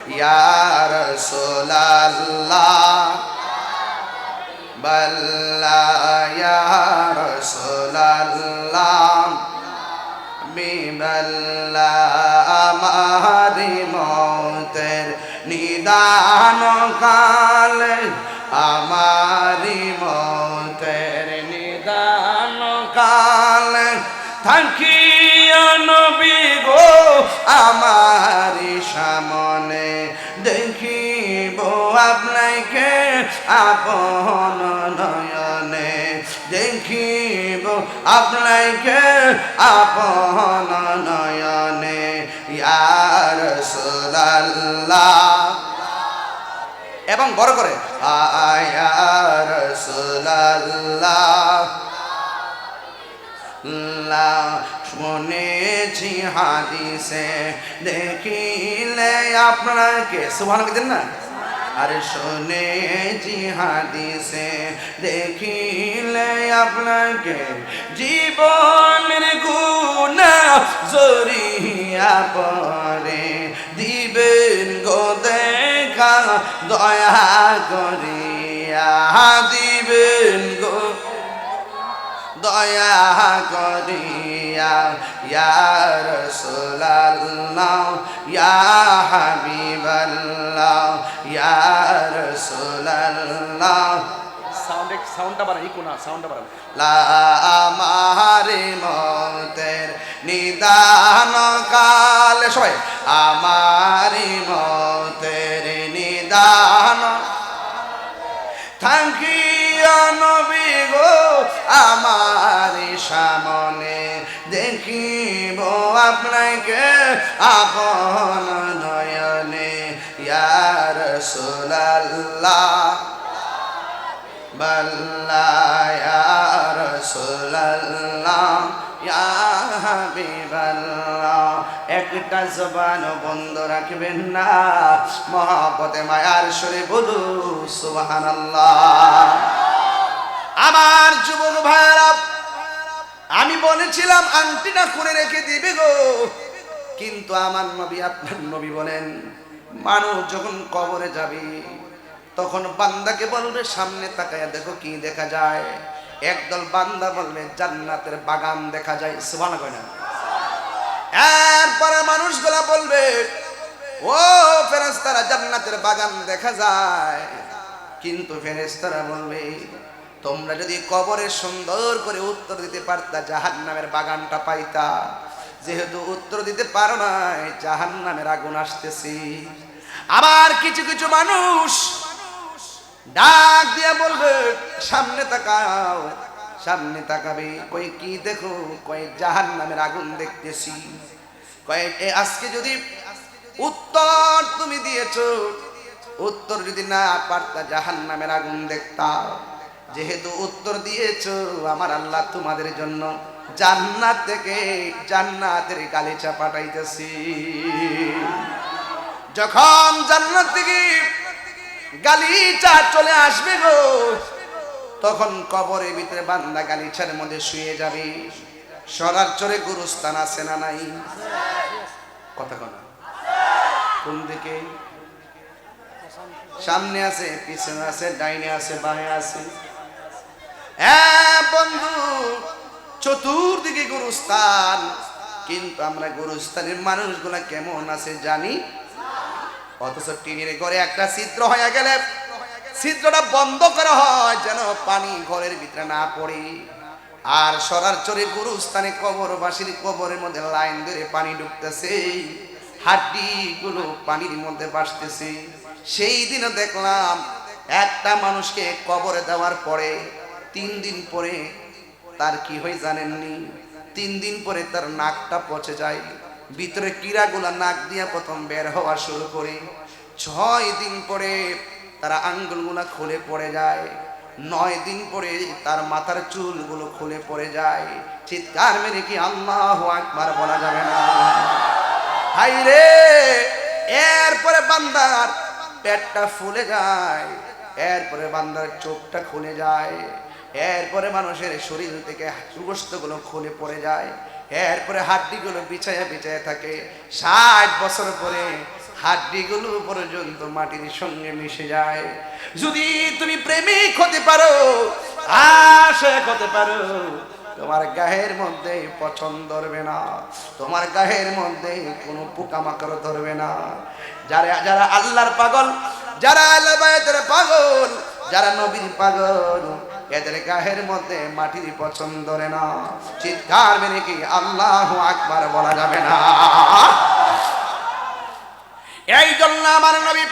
ইয়ার সোলাল্লাহ বল্লা ইয়ার সোলাল্লাহ আমি বল্লা নিদান কাল, আমারি মতের নিদান কাল। থাকি নবী গো, আমার সামনে আপন নয়নে দেখিব আপনাকে আপন নয়নে ইয়ার সুলাল্লাহ এবং বড় করে আয়ার সুলাল্লাহ শুনেছি হাদিসে, দেখিলে আপনাকে সুবহান দেন না? আর শুনেছি জিহাদিসে দেখিলে আপনাকে জীবনের গুণা জরিয়া পরে দিবেন গো দেখা, দয়া করিয়া, দিবেন গো দয়া করিয়া ইয়া ইয়া হাবিবাল্লাহ ইয়া সাউন্ড সাউন্ডটা সাউন্ডটা বাড়ান লা আমারে মতের নিদান কাল সবাই আমারি মতের নিদান। থাকিয়া নবী গো আমার সামনে দেখিব আপনাকে আপন নয়নে ইয়ার সোলাল্লাহ ইয়া হাবিবাল্লাহ। একটা জবান বন্ধ রাখবেন না মহাপতে মায়ার সরে বলু, সুবহানাল্লাহ। আমার যুবক ভাইরা আমি বলেছিলাম, আংটিটা করে রেখে দিবে গো। কিন্তু আমার নবী, আপনার নবী বলেন, মানুষ যখন কবরে যাবে, তখন বান্দাকে বলবে, সামনে তাকায়া দেখো কি দেখা যায়। একদল বান্দা বলবে, জান্নাতের বাগান দেখা যায়। সুবহান কয় না? এরপরে মানুষগুলা বলবে, ও ফেরেস্তারা জান্নাতের বাগান দেখা যায়। কিন্তু ফেরেস্তারা বলবে তোমরা যদি কবরে সুন্দর করে উত্তর দিতে পারতা জাহান নামের বাগানটা পাইতা। যেহেতু উত্তর দিতে পারো নাই জাহান নামের আগুন আসতেছি। আবার কিছু কিছু মানুষ ডাক দিয়ে বলবে, সামনে তাকাও, সামনে তাকাবে। কই কি দেখো? কই জাহান নামের আগুন দেখতেছি। কয় আজকে যদি উত্তর তুমি দিয়েছ, উত্তর যদি না পারতা জাহান নামের আগুন দেখতা। যেহেতু উত্তর দিয়েছ, আমার আল্লাহ তোমাদের জন্য জান্নাত থেকে জান্নাতের গালিচা পাঠাইতেছি। যখন জান্নাত থেকে গালিচা চলে আসবে গো, তখন কবরের ভিতরে বান্দা গালিচার মধ্যে শুয়ে যাবে। সরার চরে গুরুস্থান আছে না নাই? কথা কোন। কোন দিকে? সামনে আছে, পিছনে আছে, ডাইনে আছে, বামে আছে। হ্যাঁ বন্ধু, চতুর্দিকে গুরুস্থান। কিন্তু আমরা গুরুস্থানের মানুষগুলা কেমন আছে জানি? অথচ টিনের ঘরে একটা ছিদ্র হয়ে গেলে ছিদ্রটা বন্ধ করা হয় যেন পানি ঘরের ভিতরে না পড়ে। আর সরার চরে গুরুস্থানে কবরবাসীর কবরের মধ্যে লাইন ধরে পানি ঢুকতেছে। হাড্ডি গুলো পানির মধ্যে ভাসতেছে। সেই দিনও দেখলাম একটা মানুষকে কবরে দেওয়ার পরে তিন দিন পরে তার কি হয় জানেননি? তিন দিন পরে তার নাকটা পচে যায়। ভিতরে কিরাগুলা নাক দিয়া প্রথম বের হওয়া শুরু করে। ছয় দিন পরে তার আঙ্গুলগুলা খুলে পড়ে যায়। নয় দিন পরে তার মাথার চুলগুলো খুলে পড়ে যায়। চিৎকার মেরে কি আল্লাহ আকবার বলা যাবে না। হাই রে এরপরে বান্দার পেটটা ফুলে যায়। এরপরে বান্দার চোখটা খুলে যায়। এরপরে মানুষের শরীর থেকে গোস্তগুলো খুলে পড়ে যায়। এরপরে হাড্ডিগুলো বিছায়া বিছায়া থাকে। ষাট বছর পরে হাড্ডিগুলো পর্যন্ত মাটির সঙ্গে মিশে যায়। যদি তুমি প্রেমিক হতে পারো আশেক হতে পারো, তোমার গায়ের মধ্যে পছন্দ ধরবে না। তোমার গায়ের মধ্যে কোনো পোকামাকড় ধরবে না। যারা যারা আল্লাহর পাগল, যারা আল্লাহ পাগল, যারা নবীর পাগল এদের গায়ের মধ্যে মাটির পছন্দ ধরে না। চিৎকার মেরে কি আল্লাহ আকবার বলা যাবে না? এই জন্য আমার নবী,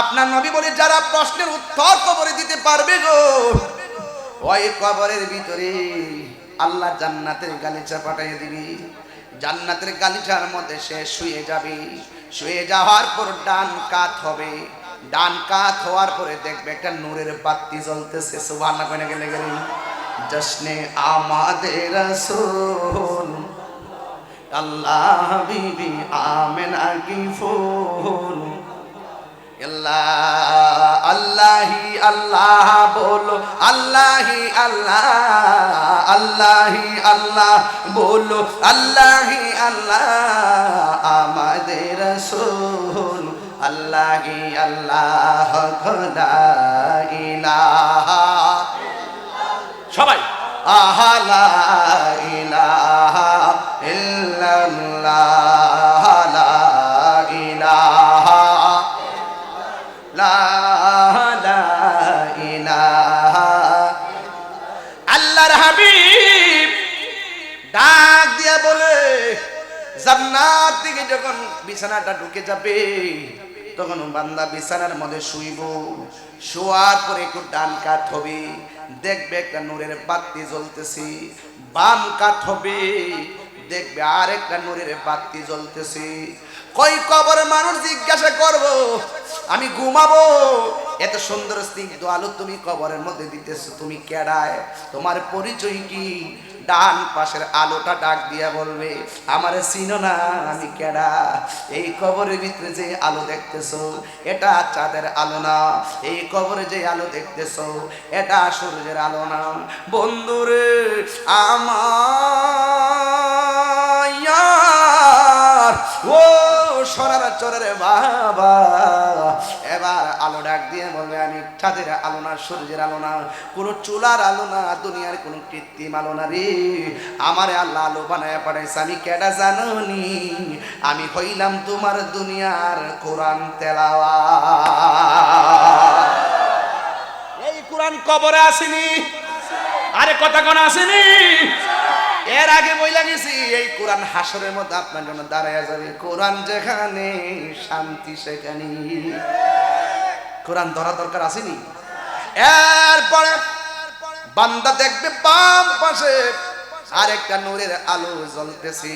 আপনার নবী বলে যারা প্রশ্নের উত্তর কবরে দিতে পারবে গো, ওই কবরের ভিতরে আল্লাহ জান্নাতের গালিচা পাঠিয়ে দিবি। জান্নাতের গালিচার মধ্যে সে শুয়ে যাবে। শুয়ে যাওয়ার পর ডান কাত হবে। ডান কাত হওয়ার পরে দেখবে একটা নূরের বাতি জ্বলতেছে, সুবহানাল্লাহ কইনা গেলে গেলে। জশ্নে আমাদের রাসূল, আল্লাহ বিবি আমেনা কি ফুল? আল্লাহ, আল্লাহি, আল্লাহ বলো, আল্লাহি, আল্লাহ আল্লাহি, আল্লাহ বলো, আল্লাহি, আল্লাহ আমাদের রসুল। আল্লাহি আল্লাহ ইলাহা। সবাই। আহা লা ইলাহা ইল্লাল্লাহ লা ইলাহা। লা লা ইলাহা। আল্লাহর হাবিব ডাক দিয়া বলে জান্নাত থেকে যখন বিছানাটা ঢুকে যাবে তখন বান্দা বিছানার মধ্যে শুইব। শোয়ার পরে একটু ডান কাত হবে। দেখবে একটা নূরের বাতি জ্বলতেছে। বাম কাত হবে। দেখবে আর একটা নূরের বাতি জ্বলতেছে। কই কবর মানুষ জিজ্ঞাসা করব, আমি ঘুমাবো। এত সুন্দর স্নিগ্ধ আলো তুমি কবরের মধ্যে দিতেছো, তুমি কেডায়? তোমার পরিচয় কি? ডান পাশের আলোটা ডাক দিয়া বলবে, আমার চিনো না, আমি কেডা? এই কবরের ভিতরে যে আলো দেখতেছ, এটা চাঁদের আলো না। এই কবরে যে আলো দেখতেছ, এটা সূর্যের আলো না। বন্ধুরে, আমার ও সরার চরের বাবা। এবার আলো ডাক দিয়ে বলবে, আমি চাঁদের আলো না, সূর্যের আলো না, কোনো চুলার আলো না, দুনিয়ার কোনো কৃত্রিম আলো না রে। আমার আল্লাহ আলো বানায় পাঠাইছে, আমি কেডা জানি আমি হইলাম তোমার দুনিয়ার কোরআন তেলাওয়া এই কোরআন কবরে আসেনি? আরে কথা কোন, আসেনি? আগে বইলা গেছি, এই কোরআন হাসরের মধ্যে আপনার জন্য দাঁড়ায় যাবে। কোরআন যেখানে, শান্তি সেখানে কোরআন ধরা দরকার আসেনি এরপরে বান্দা দেখবে বাম পাশে আর একটা নূরের আলো জ্বলতেছে।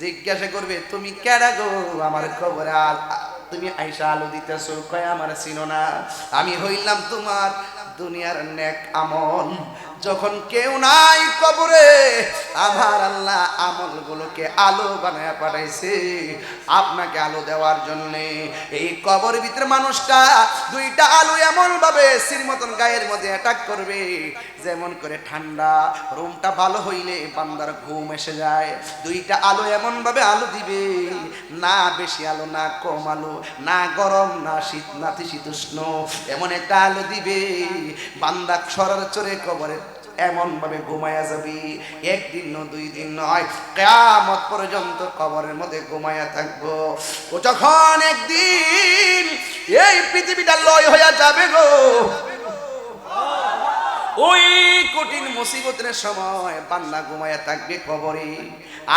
জিজ্ঞাসা করবে, তুমি কেডা গো? আমার খবর আর, তুমি আইসা আলো দিতেছো? কয়, আমার চিনো না। আমি হইলাম তোমার দুনিয়ার নেক আমল। যখন কেউ নাই কবরে, আমার আল্লাহ আমলগুলোকে আলো বানায় পাঠাইছে। আপনাকে আলো দেওয়ার জন্য এই কবর ভিতরে মানুষটা দুইটা আলো এমন ভাবে সির মতন গায়ের মধ্যে অ্যাটাক করবে, যেমন করে ঠান্ডা রুমটা ভালো হইলে বান্দার ঘুম এসে যায়। দুইটা আলো এমন ভাবে আলো দিবে, না বেশি আলো, না কম আলো, না গরম, না শীত, না শীতোষ্ণ এমন একটা আলো দিবে। বান্দা সরার চরে কবরে এমন ভাবে ঘুমায়া যাবি? একদিন ন দুই দিন নয়, কেয়ামত পর্যন্ত কবরের মধ্যে ঘুমায়া থাকব। ও যখন একদিন এই পৃথিবীটা লয় হইয়া যাবে গো, ওই কঠিন মুসিবতের সময় বান্না ঘুমায়া থাকবে কবরে।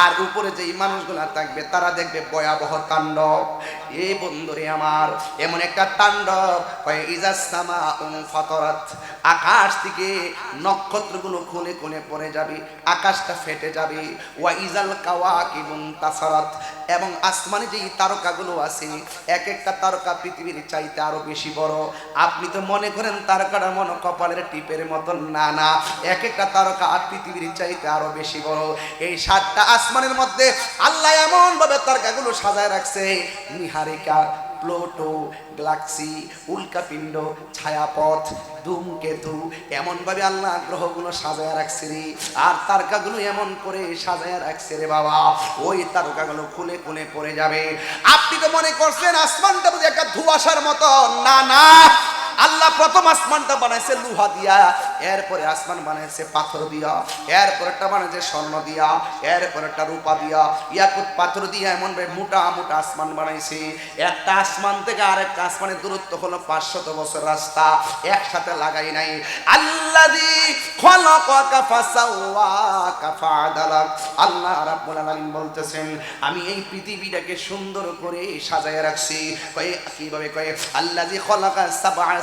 আর উপরে যেই মানুষগুলা থাকবে, তারা দেখবে ভয়াবহ তাণ্ডব এই বন্ধুরে আমার, এমন একটা তাণ্ডব। ফাতরাত। আকাশ থেকে নক্ষত্রগুলো খুলে খুলে পড়ে যাবে, আকাশটা ফেটে যাবে। ওয়া ইজাল কাওয়াকিবুন তাসারাত। এবং আসমানে যেই তারকাগুলো আছে, এক একটা তারকা পৃথিবীর চাইতে আরও বেশি বড়। আপনি তো মনে করেন তারকাটা মনে কপালের টিপের মতন। না না, এক একটা তারকা পৃথিবীর চাইতে আরও বেশি বড়। এই সাতটা আসমানের মধ্যে আল্লাহ এমন ভাবে তারকাগুলো সাজায় রাখছে। নিহারিকা প্লোটো গ্যালাক্সি উল্কাপিণ্ড ছায়াপথ ধূমকেতু এমনভাবে আল্লাহ গ্রহগুলো সাজায় রাখছে রে। আর তারকাগুলো এমন করে সাজায় রাখছে রে বাবা। ওই তারকাগুলো খুলে খুলে পড়ে যাবে। আপনি তো মনে করছেন আসমানটা বুঝে একটা ধুয়াশার মতো। না না। আল্লাহ প্রথম আসমানটা বানাইছে লোহা দিয়া, এরপরে আসমান বানাইছে পাথর দিয়া, এরপরেরটা বানাইছে স্বর্ণ দিয়া, এরপরেরটা রূপা দিয়া। ইয়াকুত পাথর দিয়া এমন ভাবে মোটা মোটা আসমান বানাইছে। একটা আসমান থেকে আরেকটা আসমানের দূরত্ব হলো পাঁচশত বছর রাস্তা, একসাথে লাগাই নাই। আল্লাযী খলাকাকা ফাসাওয়াকা ফাআদালাক আল্লাহ রাব্বুল আলামিন বলতেছেন, আমি এই পৃথিবীটাকে সুন্দর করে সাজায় রাখছি। কয়ে, কীভাবে কয়ে? আল্লাযী খলাকা সাবআ সামাওয়াতিন তিবাকা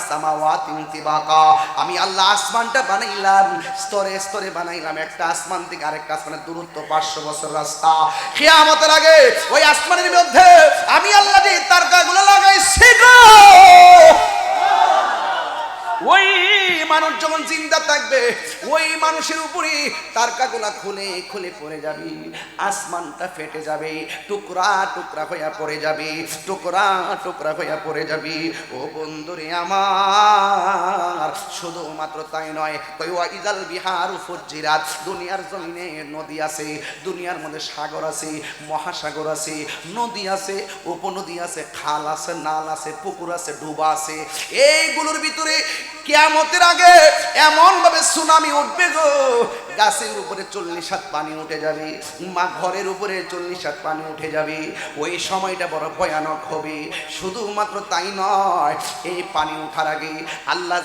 আমি আল্লাহ আসমানটা বানাইলাম, স্তরে স্তরে বানাইলাম। একটা আসমান থেকে আরেকটা আসমানের দূরত্ব, পাঁচশো বছর রাস্তা। খেয়ামতের আগে ওই আসমানের মধ্যে আমি আল্লাহ যে তারকাগুলো লাগাইছি গো! ওই মানুষ যখন চিন্তা থাকবে, ওই মানুষের উপরে তারকাগুলা খুলে খুলে পড়ে যাবে, আসমানটা ফেটে যাবে, টুকরা টুকরা হইয়া পড়ে যাবে, টুকরা টুকরা হইয়া পড়ে যাবে। ও বন্ধুরে আমার, শুধুমাত্র তাই নয় ওয়া ইজাল বিহার ফুজিরাত, দুনিয়ার জমিনে নদী আছে, দুনিয়ার মধ্যে সাগর আছে, মহাসাগর আছে, নদী আছে, উপনদী আছে, খাল আছে, নাল আছে, পুকুর আছে, ডুবা আছে, এইগুলোর ভিতরে কেয়ামতের আগে এমন ভাবে সুনামি উঠবে গো। গাছের উপরে চল্লিশ হাত পানি উঠে যাবে, মা ঘরের উপরে চল্লিশ হাত পানি উঠে যাবে। ওই সময়টা বড় ভয়ানক হবে। শুধুমাত্র তাই নয়, এই পানি ওঠার আগে আল্লাহ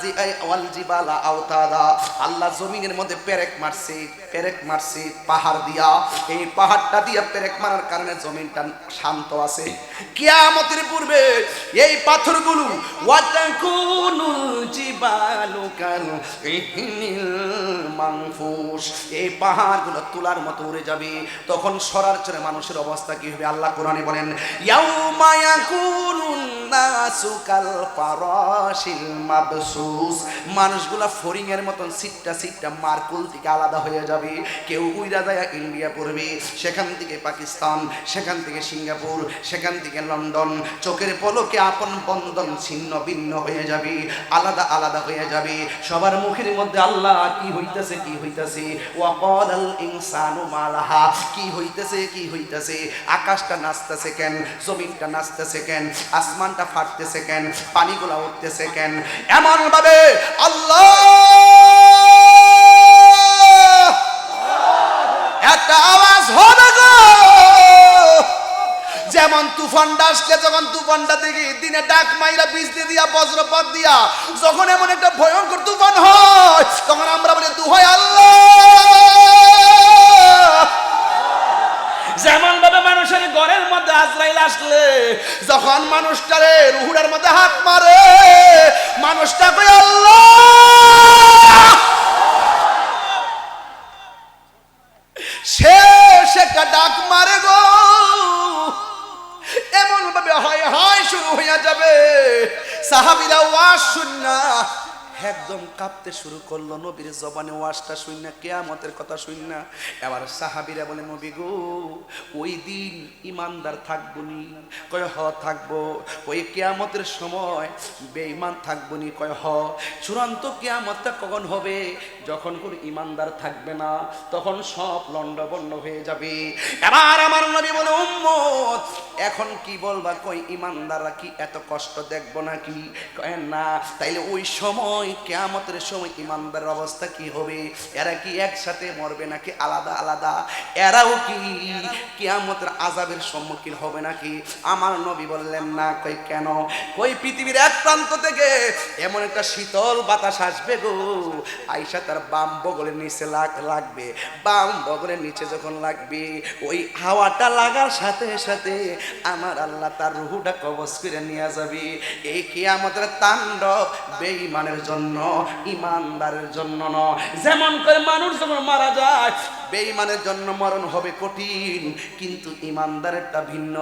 আল্লাহ জমিনের মধ্যে পেরেক মারছে পেরেক মারছে পাহাড় দিয়া। এই পাহাড়টা দিয়া পেরেক মারার কারণে জমিনটা শান্ত আছে। কিয়ামতের পূর্বে এই পাথরগুলো কাল ইহনিল মানফুস এই পাহাড়গুলো তুলার মতো উড়ে যাবে। তখন সরার চরে মানুষের অবস্থা কি হবে? আল্লাহ কোরআনে বলেন, ইয়াউমা ইয়াকুনুন নাসু কাল ফারাশিল মাবসুস। মানুষগুলা ফরিং এর মতন সিটটা সিটটা মার্কুল থেকে আলাদা হয়ে যাবে। কেউ উইরা যায়, ইন্ডিয়া পড়বে। সেখান থেকে পাকিস্তান, সেখান থেকে সিঙ্গাপুর, সেখান থেকে লন্ডন। চোখের পলকে আপন বন্ধন ছিন্ন ভিন্ন হয়ে যাবে। আলাদা আলাদা হয়ে যাবে। সবার মুখের মধ্যে আল্লাহ, কি হইতেছে কি হইতেছে? ইনসানু মালাহা, কি হইতেছে কি হইতেছে? আকাশটা নাচতেছে কেন? জমিনটা নাচতেছে কেন? আসমানটা ফাটতেছে কেন? পানিগুলা উঠতেছে কেন? এমন ভাবে আল্লাহ যেমন তুফানটা আসলে যখন তুফানটা দেখি দিনে ডাক মাইরা বিজলি দিয়া বজ্রপাত দিয়া যখন এমন একটা ভয়ঙ্কর তুফান হয় তখন আমরা বলি দুহাই আল্লাহ! যেমন ভাবে মানুষের ঘরের মধ্যে আজরাইল আসলে যখন মানুষটারে রুহুরার মধ্যে হাত মারে মানুষটা কই আল্লাহ! শেষ একটা ডাক মারে শুরু হইয়া যাবে। সাহাবিরা ওয়াজ শুননা একদম কাঁপতে শুরু করল। নবীর জবানে ওয়াজটা শুন না কেয়ামতের কথা শুন না এবার সাহাবিরা বলে, নবী গো, ওই দিন ইমানদার থাকব নি। কয়, হ, থাকব। ওই কেয়ামতের সময় বেঈমান থাকব নি, কয়, হ। চূড়ান্ত কেয়ামতটা কখন হবে? যখন কোনো ইমানদার থাকবে না, তখন সব লন্ডবন্ড হয়ে যাবে। এবার আমার নবী বলে, উম্মত, এখন কি বলবা? কই ইমানদাররা কি এত কষ্ট দেখব নাকি? কয়, না। তাইলে ওই সময় কেয়ামতের সময় ইমানদারের অবস্থা কি হবে? এরা কি একসাথে মরবে নাকি আলাদা আলাদা? এরাও কি কেয়ামতের আজাবের সম্মুখীন হবে নাকি? আমার নবী বললেন, না, কই কেন? কই পৃথিবীর এক প্রান্ত থেকে এমন একটা শীতল বাতাস আসবে গো। আইসা তার বাম বগলের নিচে লাগ, লাগবে। বাম বগলের নিচে যখন লাগবে, ওই হাওয়াটা লাগার সাথে সাথে আমার আল্লাহ তার রুহুটা কবজ করে নিয়ে যাবে। এই কি আমাদের তাণ্ডব বেঈমানের জন্য ইমানদারের জন্য ন যেমন করে মানুষ যখন মারা যায় বেঈমানের জন্য মরণ হবে কঠিন, কিন্তু ইমানদারেরটা ভিন্ন,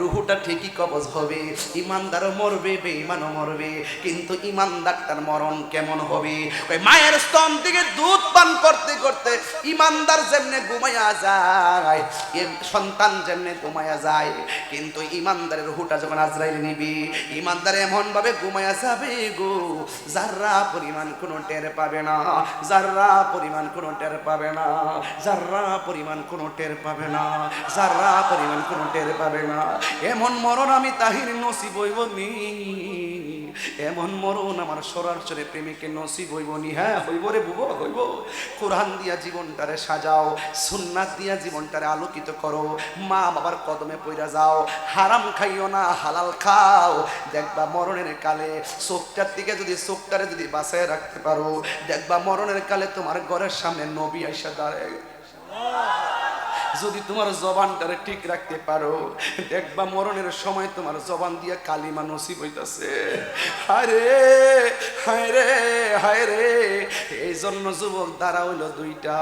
রুহুটা ঠিকই কবজ হবে। ইমানদারও মরবে, বেঈমানও মরবে, কিন্তু ইমানদারটার মরণ কেমন হবে? ওই মায়ের স্তন থেকে দুধ পান করতে করতে ইমানদার যেমনে ঘুমাইয়া যায় সন্তান যেমনে ঘুমাইয়া যায়, কিন্তু ইমানদারের রুহুটা যখন আজরাইল নিবি ইমানদার এমন ভাবে ঘুমাইয়া যাবে গো যাররা পরিমাণ কোনো টের পাবে না যাররা পরিমাণ কোনো টের পাবে না যাররা পরিমাণ কোনো টের পাবে না, যাররা পরিমাণ কোনো টের পাবে না। এমন মরণ আমি তাহির নসিব হইব নি। এমন মরণ আমার সরাসরি প্রেমিকের নসিব হইব নি। হ্যাঁ হইব রে বুব, হইব। কোরআন দিয়া জীবনটারে সাজাও, সুন্নাত দিয়া জীবনটারে আলোকিত করো। মা বাবার কদমে পইরা যাও, হারাম খাইও না, হালাল খাও। দেখবা মরণের কালে চোখটার দিকে যদি চোখটারে যদি বাঁচায় রাখতে পারো, দেখবা মরণের কালে তোমার ঘরের সামনে নবী আইসা দাঁড়ায়। Honra! যদি তোমার জবানটারে ঠিক রাখতে পারো, দেখবা মরণের সময় তোমার জবান দিয়ে কালিমা নসিব হইতাছে। হায় হায় রে হায় রে এই জন্য যুবক, দ্বারা হইল দুইটা।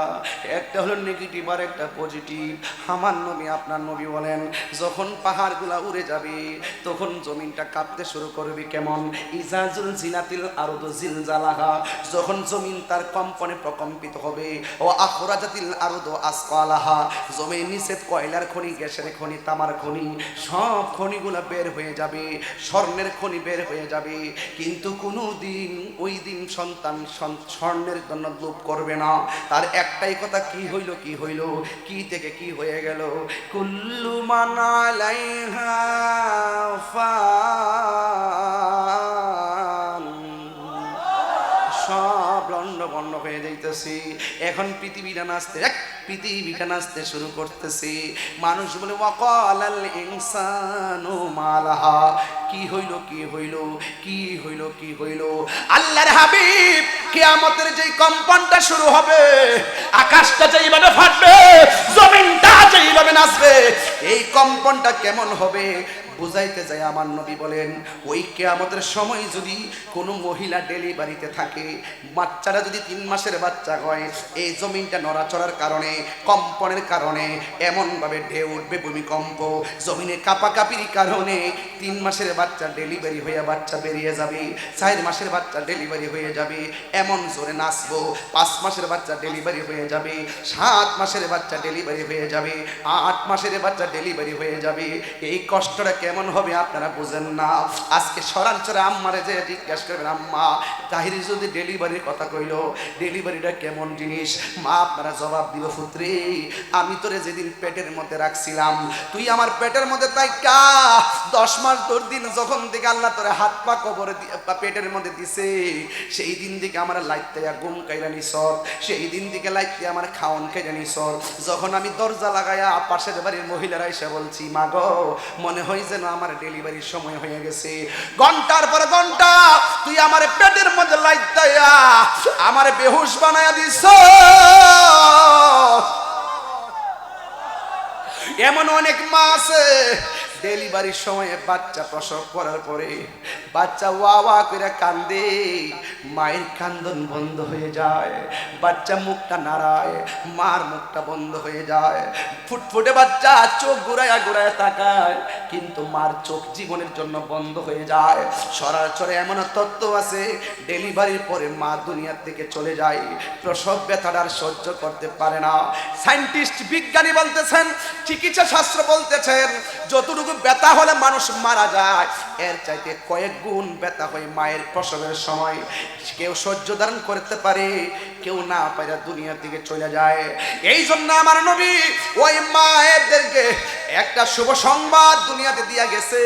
একটা হলো নেগেটিভ আর একটা পজিটিভ আমার নবী, আপনার নবী বলেন, যখন পাহাড়গুলা উড়ে যাবে, তখন জমিনটা কাঁপতে শুরু করবে কেমন? ইজাজুল জিনাতিল আরদু জিলজালাহা। যখন জমিন তার কম্পনে প্রকম্পিত হবে, ও আখরাজাতিল আরদু আসকালাহা। জমির নিচে কয়লার খনি, গ্যাসের খনি, তামার খনি, সব খনিগুলো বের হয়ে যাবে, স্বর্ণের খনি বের হয়ে যাবে। কিন্তু কোনো দিন ওই দিন সন্তান স্বর্ণের জন্য লোভ করবে না। তার একটাই কথা, কি হইল কি হইল, কি থেকে কি হয়ে গেল? কুল্লু মানালাইহা ফান যাইতেছি। এখন পৃথিবীটা নাচতে, এক পৃথিবীটা নাচতে শুরু করতেছি। মানুষ বলে, ওয়াকালাল ইনসানু মালাহা। কি হইল কি হইল কি হইল কি হইল? আল্লাহর হাবিব, কিয়ামতের যেই কম্পনটা শুরু হবে, আকাশটা যেইভাবে ফাটবে, জমিনটা যেইভাবে নাচবে, এই কম্পনটা কেমন হবে? বুঝাইতে যায় আমার নবী বলেন, ওই কেয়ামতের সময় যদি কোনো মহিলা ডেলিভারিতে থাকে, বাচ্চারা যদি তিন মাসের বাচ্চা হয়, এই জমিনটা নড়াচড়ার কারণে, কম্পনের কারণে, এমনভাবে ঢেউ উঠবে ভূমিকম্প, জমিনে কাপাকাপির কারণে তিন মাসের বাচ্চা ডেলিভারি হয়ে বাচ্চা বেরিয়ে যাবে, চার মাসের বাচ্চা ডেলিভারি হয়ে যাবে, এমন জোরে নাচবো, পাঁচ মাসের বাচ্চা ডেলিভারি হয়ে যাবে, সাত মাসের বাচ্চা ডেলিভারি হয়ে যাবে, আট মাসের বাচ্চা ডেলিভারি হয়ে যাবে, এই কষ্টটা কেমন হবে আপনারা বুঝেন না। আজকে সরাঞ্চরে আম্মারে যে জিজ্ঞাসা করবেন, আম্মা, তাহিরি যদি ডেলিভারির কথা কইলো, ডেলিভারিটা কেমন জিনিস? মা, আপনারা জবাব দিব পুত্রে আমি তোরে যেদিন পেটের মধ্যে রাখছিলাম, তুই আমার পেটের মধ্যে তাই কা, দশ মাস তোর দিন যখন থেকে আল্লাহ তোরে হাত পা কবরে পেটের মধ্যে দিছে, সেই দিন দিকে আমার লাইতে গুম কাইরানি সর সেই দিন দিকে লাইতে আমার খাওন কাইরানি সর যখন আমি দরজা লাগাইয়া পাশের বাড়ির মহিলারা এসে বলছি, মা গো, মনে হয় যেন আমার ডেলিভারির সময় হয়ে গেছে। ঘণ্টার পর ঘণ্টা, তুই আমার পেটের মধ্যে লাইতাইয়া আমার বেহুশ বানায়া দিস। এমন অনেক মা আছে ডেলিভারির সময়ে বাচ্চা প্রসব করার পরে বাচ্চা ওয়া ওয়া করে কান্দে। মায়ের কান্দন বন্ধ হয়ে যায়। বাচ্চা মুখটা নাড়ায়, মার মুখটা বন্ধ হয়ে যায়। ফুটফুটে বাচ্চা চোখ ঘুরায়া ঘুরায়া তাকায়, কিন্তু মার চোখ জীবনের জন্য বন্ধ হয়ে যায়। সরাসরি এমন তত্ত্ব আছে, ডেলিভারির পরে মা দুনিয়ার থেকে চলে যায়। প্রসব ব্যথাটা সহ্য করতে পারে না। সায়েন্টিস্ট বিজ্ঞানী বলতেছেন চিকিৎসা শাস্ত্র বলতেছেন, যতটুকু ব্যথা হলে মানুষ মারা যায়, এর চাইতে কয়েক গুণ ব্যথা হয় মায়ের প্রসবের সময়। কেউ সহ্য ধারণ করতে পারে কেউ না পারে দুনিয়ার দিকে চলে যায়। এই জন্য আমার নবী ওই মায়েরদেরকে একটা শুভ সংবাদ দুনিয়াতে দিয়া গেছে।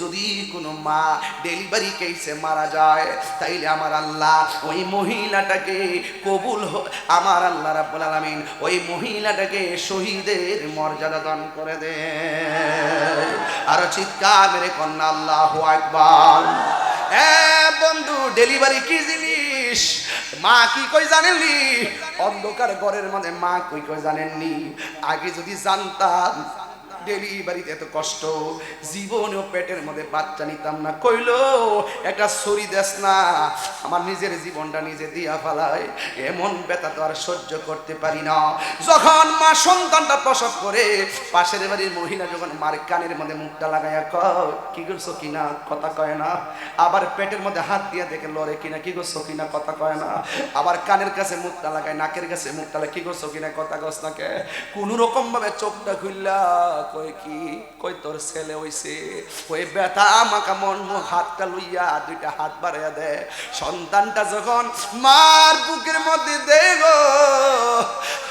যদি কোনো মা ডেলিভারি কেসে মারা যায়, তাইলে আমার আল্লাহ ওই মহিলাটাকে কবুল আমার আল্লাহ রাব্বুল আলামিন ওই মহিলাটাকে শহীদের মর্যাদা দান করে দে। আর চিৎকার মেরে কন্যা, আল্লাহ আকবার। বন্ধু, ডেলিভারি কি জিনিস? মা কি কই জানেননি? অন্ধকার ঘরের মধ্যে মা কই কই জানেননি? আগে যদি জানতাম ডেলিভারিতে এত কষ্ট। জীবনেও পেটের মধ্যে বাচ্চা নিতাম না। কইলো, একটা ছড়ি দেশ না, আমার নিজের জীবনটা নিজে দিয়া ফালায় এমন ব্যথা তো আর সহ্য করতে পারি না। যখন মা সন্তানটা প্রসব করে, পাশের বাড়ির মহিলা যখন মার কানের মধ্যে মুখটা লাগাইয়া কয়, কি করছ কিনা কথা কয় না। আবার পেটের মধ্যে হাত দিয়ে দেখে লড়ে কিনা, কি করছ কিনা কথা কয় না। আবার কানের কাছে মুখটা লাগায়, নাকের কাছে মুখটা লাগায়, কি করছ কিনা কথা কস না কে? কোন রকম ভাবে চোখটা খুললা কই কি? কই তোর ছেলে হইছে? ওই বেটা আমাকে মন হাতটা লইয়া দুইটা হাত বাড়াইয়া দে। সন্তানটা যখন মার বুকের মধ্যে দেব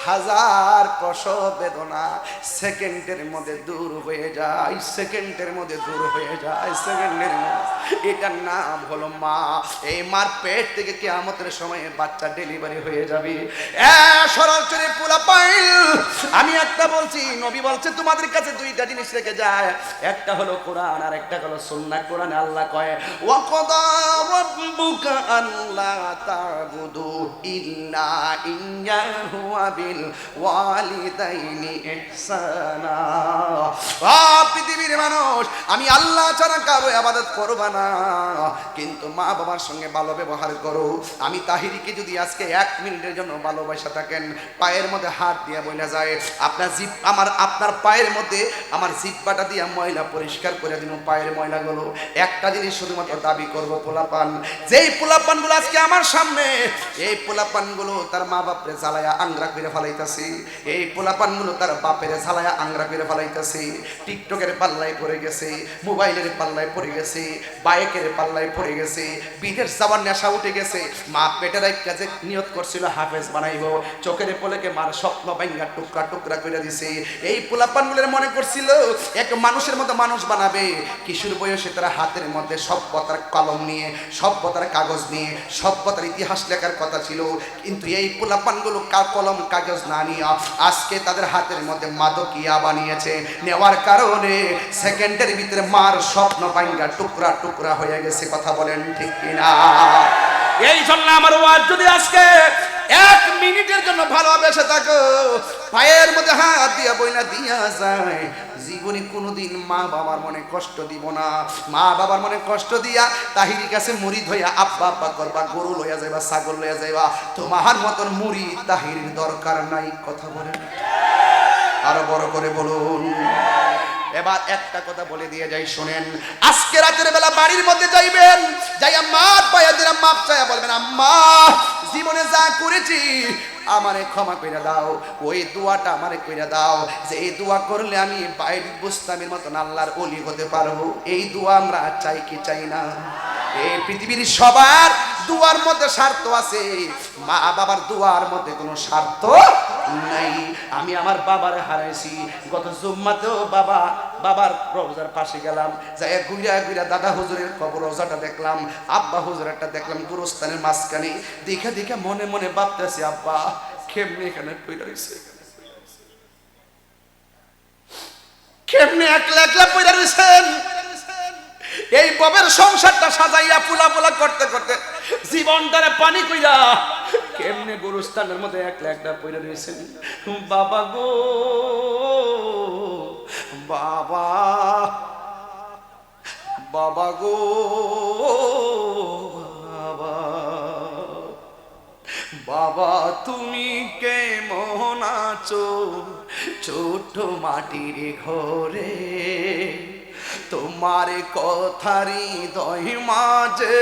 হাজার প্রসব বেদনা সেকেন্ডের মধ্যে দূর হয়ে যায়, সেকেন্ডের মধ্যে দূর হয়ে যায়, সেকেন্ডের এটার নাম হলো মা। এই মার পেট থেকে কেয়ামতের সময় বাচ্চা ডেলিভারি হয়ে যাবে। পোলা পাইল, আমি একটা বলছি, নবী বলছে, তোমাদের কাছে দুইটা জিনিস রেখে যায়। একটা হলো কোরআন, আর একটা হলো সুন্নাহ। কোরআনে আল্লাহ কয়, ওয়াকদা আল্লা তা'বুদু ইল্লা বিল পৃথিবীর মানুষ, আমি আল্লাহ ছাড়া কারও ইবাদত করব না। কিন্তু মা বাবার সঙ্গে ভালো ব্যবহার করো। আমি তাহিরিকে যদি আজকে এক মিনিটের জন্য ভালোবাসা থাকেন, পায়ের মধ্যে হাত দিয়ে বইলা যায়। আপনার জিপ, আমার, আপনার পায়ের মধ্যে আমার জিব্বাটা দিয়ে ময়লা পরিষ্কার করে দিন পায়ের ময়লাগুলো। একটা জিনিস শুধুমাত্র দাবি করব, পোলাপান। যেই পোলাপানগুলো আজকে আমার সামনে, এই পোলাপানগুলো তার মা বাপরে জ্বালায়া আংরা করে ফেলাইতাছে। এই পোলাপানগুলো তার বাপের জ্বালায়া আংরা করে ফেলাইতাছে। টিকটকের পাল্লায় পড়ে গেছে, মোবাইলের পাল্লায় পড়ে গেছে, বাইকের পাল্লায় পড়ে গেছে, বিদেশ যাবার নেশা উঠে গেছে। মা পেটের এক কাজে নিয়ত করছিল, হাফেজ বানাইব। চোখের পোলেকে মার স্বপ্ন ভাঙ্গা টুকরা টুকরা করে দিছে। এই পোলাপানগুলোর মনে করছিল, এক মানুষের মতো মানুষ বানাবে। কিশোর বয়সে তারা হাতের মধ্যে সভ্যতার কলম নিয়ে, সভ্যতার কাগজ নিয়ে, সভ্যতার ইতিহাস লেখার কথা ছিল। কিন্তু এই পোলাপানগুলো কলম, কাগজ না নিয়ে আজকে তাদের হাতের মধ্যে মাদকিয়া বানিয়েছে। নেওয়ার কারণে সেকেন্ডের ভিতরে মার স্বপ্ন ভাঙ্গা টুকরা টুকরা হয়ে গেছে, কথা বলেন ঠিক কিনা? এই জন্য আমার ওয়াজ যদি আজকে এক মিনিটের জন্য ভালোবেসে থাকো, পায়ের মধ্যে হাত দিয়া বইনা দিয়া যায়। জীবনে কোনোদিন মা বাবার মনে কষ্ট দিব না। মা বাবার মনে কষ্ট দিয়া তাহিরি কাছে মুড়ি ধইয়া আব্বা আব্বা করবা, গরু লইয়া যাইবা, ছাগল লইয়া যাইবা। তোমার মতন মুড়ি তাহিরির দরকার নাই, কথা বলেন। আরও বড় করে বলুন। এবার একটা কথা বলে দিয়ে যাই, শোনেন। আজকে রাতের বেলা বাড়ির মধ্যে যাইবেন যাইয়া মার পায়া দিরা মাপ চাইয়া বলবেন, আম্মা, জীবনে যা করেছি, আমারে ক্ষমা করে দাও, ওই দোয়াটা আমারে করে দাও, যে এই দোয়া করলে আমি বাইরে বুস্তামের মতন আল্লাহর অলি হতে পারব। এই দোয়া আমরা চাই কি চাই না? এই পৃথিবীর সবার দুয়ার মধ্যে স্বার্থ আছে। মা বাবার দুয়ার মধ্যে কোনো স্বার্থ নাই। আমি আমার বাবারে হারাইছি। গত জুম্মাতেও বাবা, বাবার রোজার পাশে গেলাম। যাই ঘুরা ঘুরা দাদা হুজুরের কবর রোজাটা দেখলাম, আব্বা হুজুরেরটা দেখলাম গুরুস্থানের মাঝখানে। দেখে দেখে মনে মনে ভাবতেছি, আব্বা, কেমনি এখানে পড়ে কেমনি একলা একলা পড়ে এই ববের সংসারটা সাজাইয়া পোলা পোলা করতে করতে জীবনটারে পানি কইরা। কেমনে গুরুস্থানের মধ্যে একলা একটা পড়ে রয়েছেন বাবা গো, বাবা বাবা গো, বাবা বাবা, তুমি কেমন আছো? ছোট মাটির ঘরে তোমার কথারি দহি মাঝে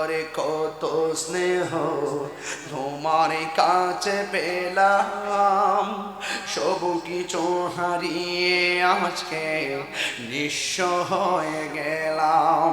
আদরে কত স্নেহ তোমার কাছে পেলাম। সব কিছু হারিয়ে আজকে নিঃস্ব হয়ে গেলাম।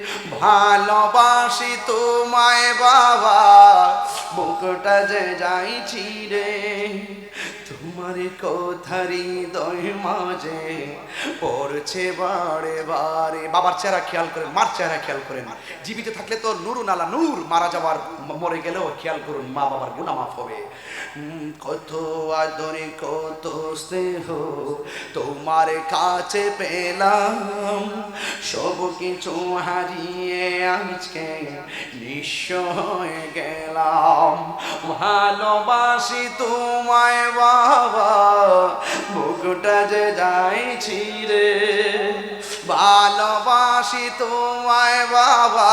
ভালোবাসি তোমায় বাবা, বুকটা যে যাইছি রে, তোমার কথারি দয় মাঝে পড়ছে বারে বারে। বাবার চেহারা খেয়াল করেন, মার চেহারা খেয়াল করেন। জীবিত থাকলে তো নুরুন আলা নূর, মারা যাওয়ার, মরে গেলেও খেয়াল করুন, মা বাবার গুণা মাফ হবে। কত আদরে, কত স্নেহ তোমার কাছে পেলাম সব কিছু হারিয়ে আজকে নিঃস্ব হয়ে গেলাম। ভালোবাসি তোমায় বাবা, বুকটা যে যাইছি রে। ভালোবাসি তোমায় বাবা,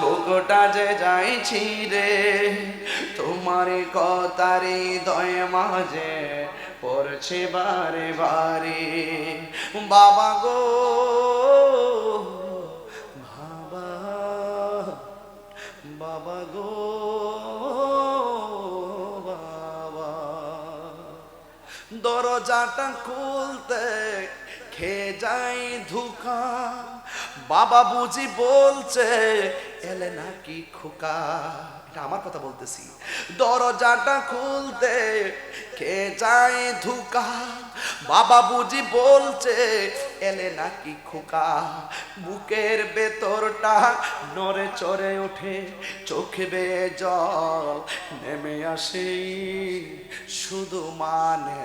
বুকটা যে যাইছি রে। তোমার কথারে দয় মাঝে পড়ছে বারে বারে। বাবা গো বাবা গো বাবা। দরজাটা খুলতে খেয়ে যাই ধোকা। বাবা বুঝি বলছে, এলে নাকি খোকা? এটা আমার কথা বলতেছি। দরজাটা খুলতে কে যায় ধোকা? বাবা বুঝি বলছে, এলে নাকি খোকা? বুকের ভেতরটা নড়ে চড়ে ওঠে, চোখে বেয়ে জল নেমে আসে, শুধু মানে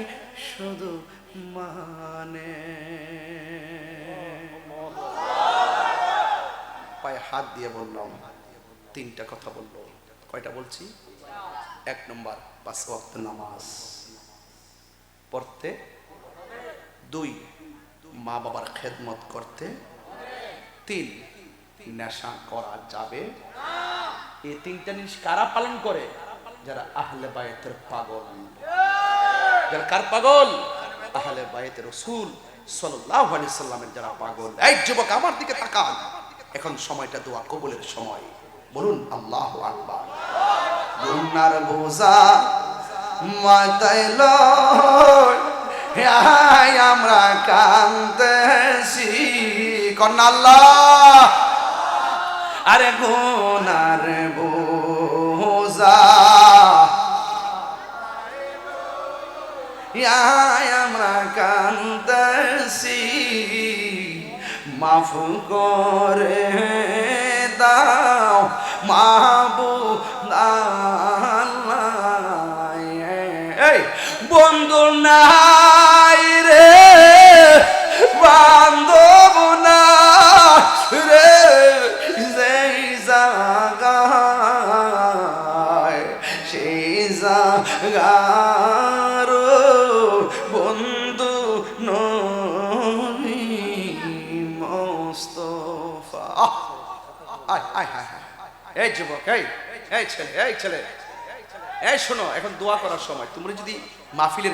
হাত দিয়ে বললাম, তিনটা কথা বলল। কয়টা বলছি? এক নম্বর, পাঁচ ওয়াক্ত নামাজ। পড়তে দুই, মা বাবার খেদমত করতে তিন, নেশা করা যাবে। এই তিনটা জিনিস কারা পালন করে? যারা আহলে বায়তের পাগল। যারা কার পাগল? আহলে বায়তের রসুল সাল্লাল্লাহু আলাইহি সাল্লামের যারা পাগল। এই যুবক, আমার দিকে তাকান। এখন সময়টা দোয়া, কবুলের সময়। বলুন, আল্লাহু আকবার। গুনার বোঝা মাথায় লয় আমরা কান্দেছি কন্যা আল্লাহ, আরে গুনার বোঝা। আমরা কান্দেছি মাফ করে দাও মাহবু এই বন্ধু নাই এই যুবক, এই এই ছেলে এই ছেলে। এই শোনো, এখন দোয়া করার সময়। তোমরা যদি মাহফিলের